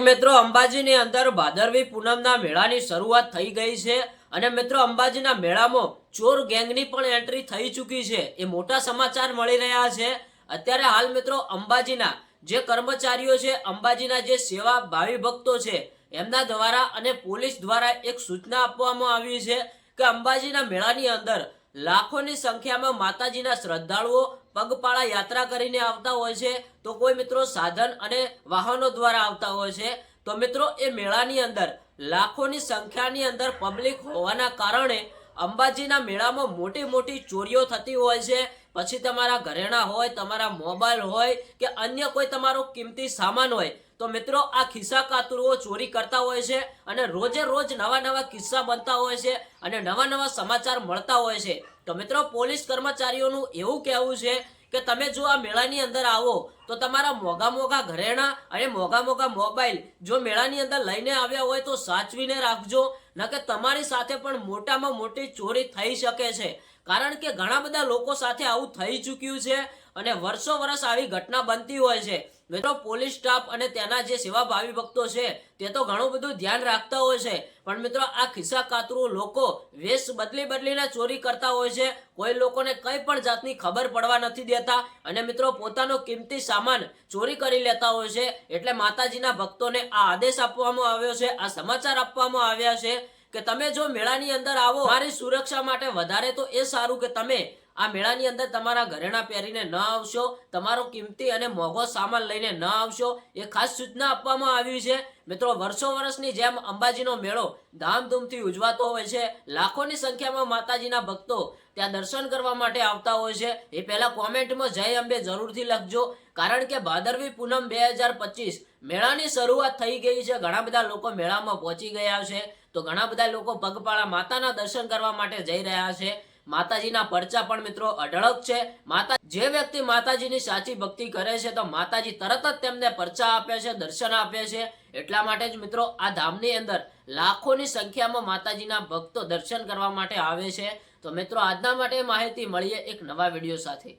મિત્રો, અંબાજીની અંદર ભાદરવી પૂનમના મેળાની શરૂઆત થઈ ગઈ છે અને મિત્રો, અંબાજીના મેળામાં ચોર ગેંગની પણ એન્ટ્રી થઈ ચૂકી છે. એ મોટા સમાચાર મળી રહ્યા છે. અત્યારે હાલ મિત્રો, અંબાજીના જે કર્મચારીઓ છે, અંબાજીના જે સેવા ભાવિ ભક્તો છે, એમના દ્વારા અને પોલીસ દ્વારા એક સૂચના આપવામાં આવી છે કે અંબાજીના મેળાની અંદર લાખોની સંખ્યામાં માતાજીના શ્રદ્ધાળુઓ પગપાળા યાત્રા કરીને આવતા હોય છે. તો કોઈ મિત્રો સાધન અને વાહનો દ્વારા આવતા હોય છે. તો મિત્રો, એ મેળાની અંદર લાખોની સંખ્યાની અંદર પબ્લિક હોવાના કારણે અંબાજીના મેળામાં મોટી મોટી ચોરીઓ થતી હોય છે. પછી તમારા ઘરેણા હોય, તમારા મોબાઈલ હોય કે અન્ય કોઈ તમારો કિંમતી સામાન હોય, તો મિત્રો આ ખિસ્સા કાતરુઓ ચોરી કરતા હોય છે અને રોજે રોજ નવા નવા કિસ્સા બનતા હોય છે અને નવા નવા સમાચાર મળતા હોય છે. તો મિત્રો પોલીસ કર્મચારીઓનું એવું કહેવું છે કે તમે જો આ મેળાની અંદર આવો, તો તમારા મોંઘા મોંઘા ઘરેણા અને મોગા મોંઘા મોબાઈલ જો મેળાની અંદર લઈને આવ્યા હોય તો સાચવીને રાખજો. ન કે તમારી સાથે પણ મોટામાં મોટી ચોરી થઈ શકે છે. કારણ કે ઘણા બધા લોકો સાથે આવું થઈ ચૂક્યું છે અને વર્ષો વર્ષ આવી ઘટના બનતી હોય છે. મિત્રો, પોલીસ સ્ટાફ અને તેના જે સેવાભાવી ભક્તો છે, તે તો ઘણું બધું ધ્યાન રાખતા હોય છે. પણ મિત્રો, આ ખિસ્સા કાતરુ લોકો વેશ બદલી બદલીને ચોરી કરતા હોય છે. કોઈ લોકોને કંઈ પણ જાતની ખબર પડવા નથી દેતા. અને મિત્રો, પોતાનો કિંમતી સામાન ચોરી કરી લેતા હોય છે. એટલે માતાજીના ભક્તોને આ આદેશ આપવામાં આવ્યો છે, આ સમાચાર આપવામાં આવ્યા છે કે તમે જો મેળાની અંદર આવો, મારી સુરક્ષા માટે વધારે તો એ સારું કે તમે આ મેળાની અંદર તમારા ઘરેણા પહેરીને ન આવશો, તમારો કિંમતી અને મોંઘો સામાન લઈને ન આવશો, એ ખાસ સૂચના આપવામાં આવી છે. મિત્રો, વર્ષો વર્ષની જેમ અંબાજીનો મેળો ધામધૂમથી ઉજવાતો હોય છે. લાખોની સંખ્યામાં માતાજીના ભક્તો ત્યાં દર્શન કરવા માટે આવતા હોય છે. એ પહેલાં કોમેન્ટમાં જય અંબે જરૂરથી લખજો. કારણ કે ભાદરવી પૂનમ બે હજાર પચીસ મેળાની શરૂઆત થઈ ગઈ છે. ઘણા બધા લોકો મેળામાં પહોંચી ગયા છે. તો ઘણા બધા લોકો પગપાળા માતાના દર્શન કરવા માટે જઈ રહ્યા છે. માતાજીના પરચા પણ મિત્રો અઢળક છે. માતા જે વ્યક્તિ માતાજીની સાચી ભક્તિ કરે છે તો માતાજી તરત જ તેમને પરચા આપે છે, દર્શન આપે છે. એટલા માટે જ મિત્રો આ ધામની અંદર લાખોની સંખ્યામાં માતાજીના ભક્તો દર્શન કરવા માટે આવે છે. તો મિત્રો આજના માટે માહિતી મળીએ એક નવા વીડિયો સાથે.